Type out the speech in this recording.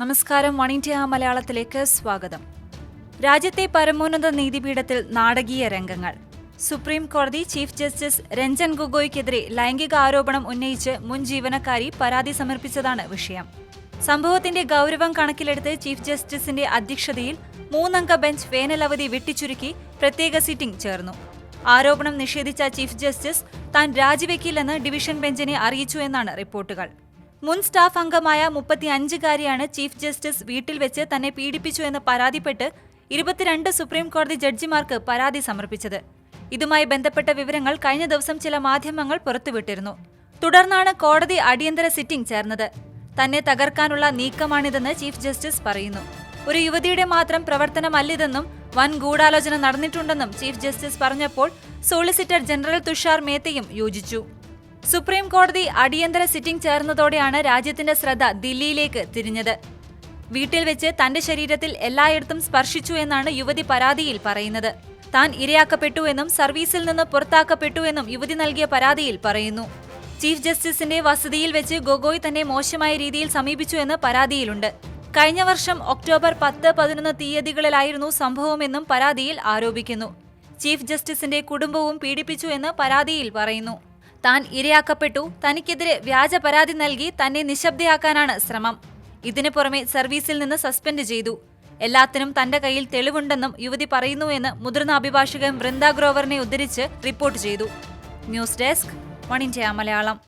നമസ്കാരം one India മലയാളത്തിലേക്ക് സ്വാഗതം. രാജ്യത്തെ പരമോന്നത നീതിപീഠത്തിൽ നാടകീയ രംഗങ്ങൾ. സുപ്രീം കോടതി ചീഫ് ജസ്റ്റിസ് രഞ്ജൻ ഗൊഗോയ്ക്കെതിരെ ലൈംഗിക ആരോപണം ഉന്നയിച്ച് മുൻ ജീവനക്കാരി പരാതി സമർപ്പിച്ചതാണ് വിഷയം. സംഭവത്തിന്റെ ഗൗരവം കണക്കിലെടുത്ത് ചീഫ് ജസ്റ്റിസിന്റെ അധ്യക്ഷതയിൽ മൂന്നംഗ ബെഞ്ച് വേനലവധി വെട്ടിച്ചുരുക്കി പ്രത്യേക സിറ്റിംഗ് ചേർന്നു. ആരോപണം നിഷേധിച്ച ചീഫ് ജസ്റ്റിസ് താൻ രാജിവെക്കില്ലെന്ന് ഡിവിഷൻ ബെഞ്ചിനെ അറിയിച്ചു എന്നാണ് റിപ്പോർട്ടുകൾ. മുൻ സ്റ്റാഫ് അംഗമായ മുപ്പത്തിയഞ്ചുകാരിയാണ് ചീഫ് ജസ്റ്റിസ് വീട്ടിൽ വെച്ച് തന്നെ പീഡിപ്പിച്ചു എന്ന് പരാതിപ്പെട്ട് ഇരുപത്തിരണ്ട് സുപ്രീം കോടതി ജഡ്ജിമാർക്ക് പരാതി സമർപ്പിച്ചത്. ഇതുമായി ബന്ധപ്പെട്ട വിവരങ്ങൾ കഴിഞ്ഞ ദിവസം ചില മാധ്യമങ്ങൾ പുറത്തുവിട്ടിരുന്നു. തുടർന്നാണ് കോടതി അടിയന്തര സിറ്റിംഗ് ചേർന്നത്. തന്നെ തകർക്കാനുള്ള നീക്കമാണിതെന്ന് ചീഫ് ജസ്റ്റിസ് പറയുന്നു. ഒരു യുവതിയുടെ മാത്രം പ്രവർത്തനമല്ലിതെന്നും വൻ ഗൂഢാലോചന നടന്നിട്ടുണ്ടെന്നും ചീഫ് ജസ്റ്റിസ് പറഞ്ഞപ്പോൾ സോളിസിറ്റർ ജനറൽ തുഷാർ മേത്തയും യോജിച്ചു. സുപ്രീം കോടതി അടിയന്തര സിറ്റിംഗ് ചേർന്നതോടെയാണ് രാജ്യത്തിന്റെ ശ്രദ്ധ ദില്ലിയിലേക്ക് തിരിഞ്ഞത്. വീട്ടിൽ വെച്ച് തന്റെ ശരീരത്തിൽ എല്ലായിടത്തും സ്പർശിച്ചു എന്നാണ് യുവതി പരാതിയിൽ പറയുന്നത്. താൻ ഇരയാക്കപ്പെട്ടു എന്നും സർവീസിൽ നിന്ന് പുറത്താക്കപ്പെട്ടു എന്നും യുവതി നൽകിയ പരാതിയിൽ പറയുന്നു. ചീഫ് ജസ്റ്റിസിന്റെ വസതിയിൽ വെച്ച് ഗൊഗോയ് തന്നെ മോശമായ രീതിയിൽ സമീപിച്ചു എന്ന് പരാതിയിലുണ്ട്. കഴിഞ്ഞ വർഷം ഒക്ടോബർ പത്ത് പതിനൊന്ന് തീയതികളിലായിരുന്നു സംഭവമെന്നും പരാതിയിൽ ആരോപിക്കുന്നു. ചീഫ് ജസ്റ്റിസിന്റെ കുടുംബവും പീഡിപ്പിച്ചു എന്ന് പരാതിയിൽ പറയുന്നു. താൻ ഇരയാക്കപ്പെട്ടു. തനിക്കെതിരെ വ്യാജ പരാതി നൽകി തന്നെ നിശബ്ദയാക്കാനാണ് ശ്രമം. ഇതിനു പുറമെ സർവീസിൽ നിന്ന് സസ്പെൻഡ് ചെയ്തു. എല്ലാത്തിനും തന്റെ കയ്യിൽ തെളിവുണ്ടെന്നും യുവതി പറയുന്നുവെന്ന് മുതിർന്ന അഭിഭാഷകൻ വൃന്ദ ഗ്രോവറിനെ ഉദ്ധരിച്ച് റിപ്പോർട്ട് ചെയ്തു. News desk One India Malayalam.